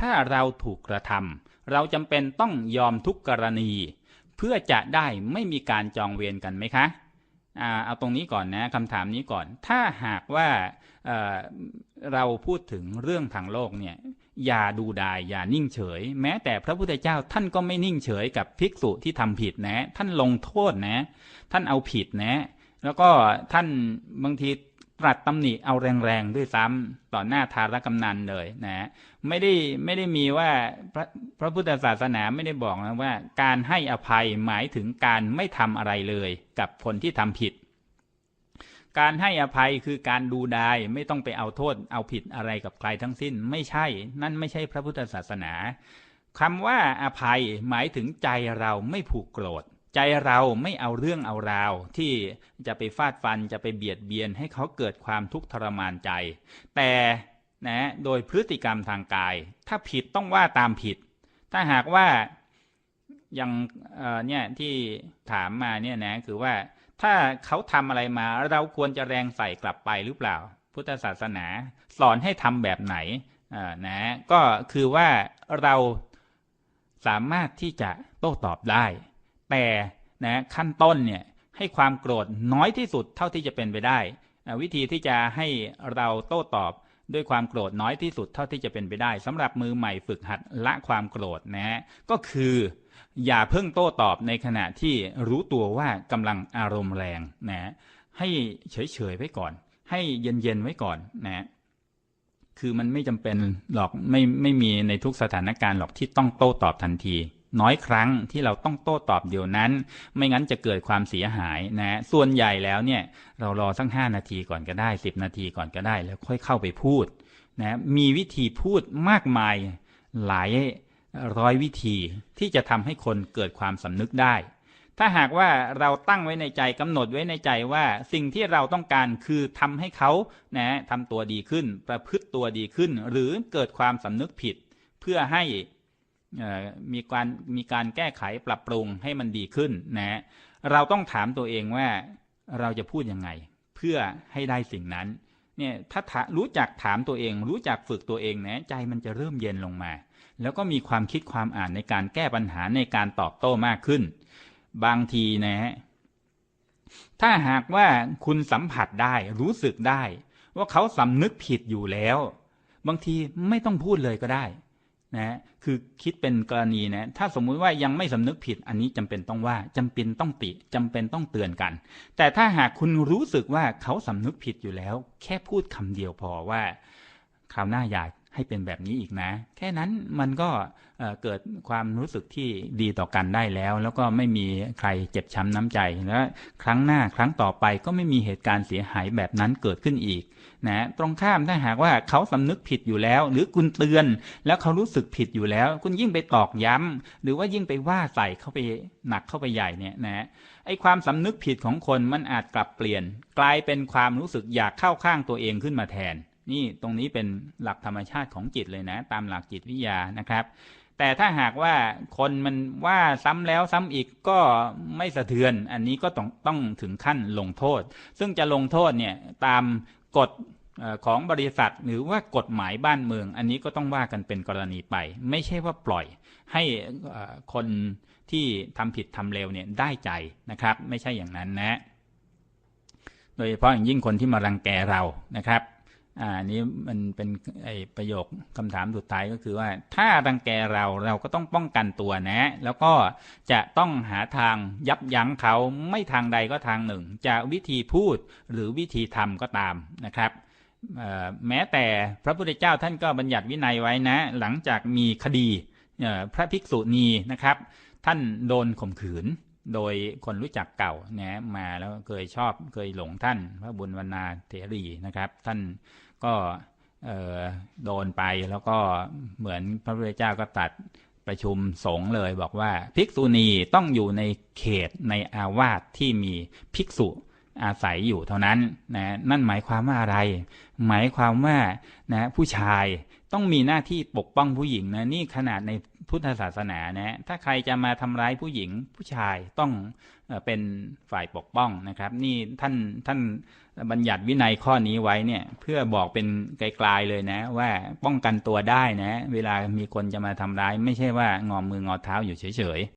ถ้าเราถูกกระทำเราจำเป็นต้องยอมทุกกรณี เพื่อจะได้ไม่มีการจองเวรกันไหมคะเอาตรงนี้ก่อนนะคำถามนี้ก่อน ถ้าหากว่าเเราพูดถึงเรื่องทางโลกเนี่ยอย่าดูดายอย่านิ่งเฉย แม้แต่พระพุทธเจ้าท่านก็ไม่นิ่งเฉยกับภิกษุที่ทำผิดนะ ท่านลงโทษนะ ท่านเอาผิดนะ แล้วก็ท่านบางที ตรัสตำหนิเอาแรงๆด้วยซ้ำต่อหน้าทารกำนันเลยนะไม่ได้ไม่ได้มีว่าพระพระพุทธศาสนาไม่ได้บอกนะว่า การให้อภัยหมายถึงการไม่ทำอะไรเลย กับคนที่ทำผิด การให้อภัยคือการดูดายไม่ต้องไปเอาโทษ เอาผิดอะไรกับใครทั้งสิ้น ไม่ใช่ นั่นไม่ใช่พระพุทธศาสนาคำว่าอภัยหมายถึงใจเราไม่ผูกโกรธ ใจเราไม่เอาเรื่องเอาราว ที่จะไปฟาดฟันจะไปเบียดเบียนให้เขาเกิดความทุกข์ทรมานใจ แต่นะโดยพฤติกรรมทางกาย ถ้าผิดต้องว่าตามผิด ถ้าหากว่าอย่างเนี่ยที่ถามมาเนี่ยนะคือว่าถ้าเขาทำอะไรมาเราควรจะแรงใส่กลับไปหรือเปล่า พุทธศาสนาสอนให้ทำแบบไหนนะก็คือว่าเราสามารถที่จะโต้ตอบได้ แต่นะขั้นต้นเนี่ยให้ความโกรธน้อยที่สุดเท่าที่จะเป็นไปได้วิธีที่จะให้เราโต้ตอบด้วยความโกรธน้อยที่สุดเท่าที่จะเป็นไปได้สำหรับมือใหม่ฝึกหัดละความโกรธนะฮะก็คือ อย่าเพิ่งโต้ตอบในขณะที่รู้ตัวว่ากำลังอารมณ์แรงนะให้เฉยๆไว้ก่อน ให้เย็นๆไว้ก่อนนะคือมันไม่จำเป็นหรอกไม่ไม่มีในทุกสถานการณ์หรอกที่ต้องโต้ตอบทันที น้อยครั้งที่เราต้องโต้ตอบเดี๋ยวนั้น ไม่งั้นจะเกิดความเสียหายนะส่วนใหญ่แล้วเนี่ยเรารอสักห้านาทีก่อนก็ได้สิบนาทีก่อนก็ได้ แล้วค่อยเข้าไปพูดนะมีวิธีพูดมากมายหลายร้อยวิธีที่จะทำให้คนเกิดความสำนึกได้ ถ้าหากว่าเราตั้งไว้ในใจกำหนดไว้ในใจว่าสิ่งที่เราต้องการคือทำให้เขานะทำตัวดีขึ้น ประพฤติตัวดีขึ้น หรือเกิดความสำนึกผิด เพื่อให้ มีการมีการแก้ไขปรับปรุงให้มันดีขึ้นนะเราต้องถามตัวเองว่าเราจะพูดยังไง เพื่อให้ได้สิ่งนั้นเนี่ยถ้ารู้จักถามตัวเอง รู้จักฝึกตัวเองนะใจมันจะเริ่มเย็นลงมา แล้วก็มีความคิดความอ่านในการแก้ปัญหาในการตอบโต้มากขึ้น บางทีนะฮะถ้าหากว่าคุณสัมผัสได้รู้สึกได้ ว่าเขาสำนึกผิดอยู่แล้ว บางทีไม่ต้องพูดเลยก็ได้ นะคือคิดเป็นกรณีนะถ้าสมมุติว่ายังไม่สำนึกผิดอันนี้จำเป็นต้องว่าจำเป็นต้องติจำเป็นต้องเตือนกัน แต่ถ้าหากคุณรู้สึกว่าเขาสำนึกผิดอยู่แล้ว แค่พูดคำเดียวพอว่าคราวหน้าอย่า ให้เป็นแบบนี้อีกนะ แค่นั้นมันก็เกิดความรู้สึกที่ดีต่อกันได้แล้ว แล้วก็ไม่มีใครเจ็บช้ำน้ำใจแล้วครั้งหน้าครั้งต่อไปก็ไม่มีเหตุการณ์เสียหายแบบนั้นเกิดขึ้นอีกนะตรงข้ามถ้าหากว่าเขาสำนึกผิดอยู่แล้ว หรือคุณเตือนแล้วเขารู้สึกผิดอยู่แล้ว คุณยิ่งไปตอกย้ำหรือว่ายิ่งไปว่าใส่เข้าไปหนักเข้าไปใหญ่เนี่ยนะไอ้ความสำนึกผิดของคนมันอาจกลับเปลี่ยน กลายเป็นความรู้สึกอยากเข้าข้างตัวเองขึ้นมาแทน นี่ตรงนี้เป็นหลักธรรมชาติของจิตเลยนะ ตามหลักจิตวิทยานะครับ แต่ถ้าหากว่าคนมันว่าซ้ำแล้วซ้ำอีกก็ไม่สะเทือน อันนี้ก็ต้องต้องถึงขั้นลงโทษ ซึ่งจะลงโทษเนี่ยตามกฎของบริษัทหรือว่ากฎหมายบ้านเมือง อันนี้ก็ต้องว่ากันเป็นกรณีไป ไม่ใช่ว่าปล่อยให้คนที่ทำผิดทำเลวเนี่ยได้ใจนะครับ ไม่ใช่อย่างนั้นนะ โดยเฉพาะอย่างยิ่งคนที่มารังแกเรานะครับ อ่านี้มันเป็นไอประโยคคำถามสุดท้ายก็คือว่า ถ้ารังแกเราเราก็ต้องป้องกันตัวนะ แล้วก็จะต้องหาทางยับยั้งเขาไม่ทางใดก็ทางหนึ่ง จะวิธีพูดหรือวิธีทำก็ตามนะครับแม้แต่พระพุทธเจ้าท่านก็บัญญัติวินัยไว้นะ หลังจากมีคดีพระภิกษุณีนะครับ ท่านโดนข่มขืน โดยคนรู้จักเก่านะมาแล้วเคยชอบเคยหลงท่าน พระบุญวรรณาเถรีนะครับ ท่านก็โดนไปแล้วก็เหมือนพระพุทธเจ้าก็ตัดประชุมสงฆ์เลยบอกว่าภิกษุณีต้องอยู่ในเขตในอาวาสที่มีภิกษุอาศัยอยู่เท่านั้นนะนั่นหมายความว่าอะไร หมายความว่านะผู้ชายต้องมีหน้าที่ปกป้องผู้หญิงนะนี่ขนาดใน พุทธศาสนานะถ้าใครจะมาทำร้ายผู้หญิงผู้ชายต้องเป็นฝ่ายปกป้องนะครับ นี่ท่านท่านบัญญัติวินัยข้อนี้ไว้เนี่ยเพื่อบอกเป็นไกลๆเลยนะ ว่าป้องกันตัวได้นะ เวลามีคนจะมาทำร้าย ไม่ใช่ว่างอมืองอเท้าอยู่เฉย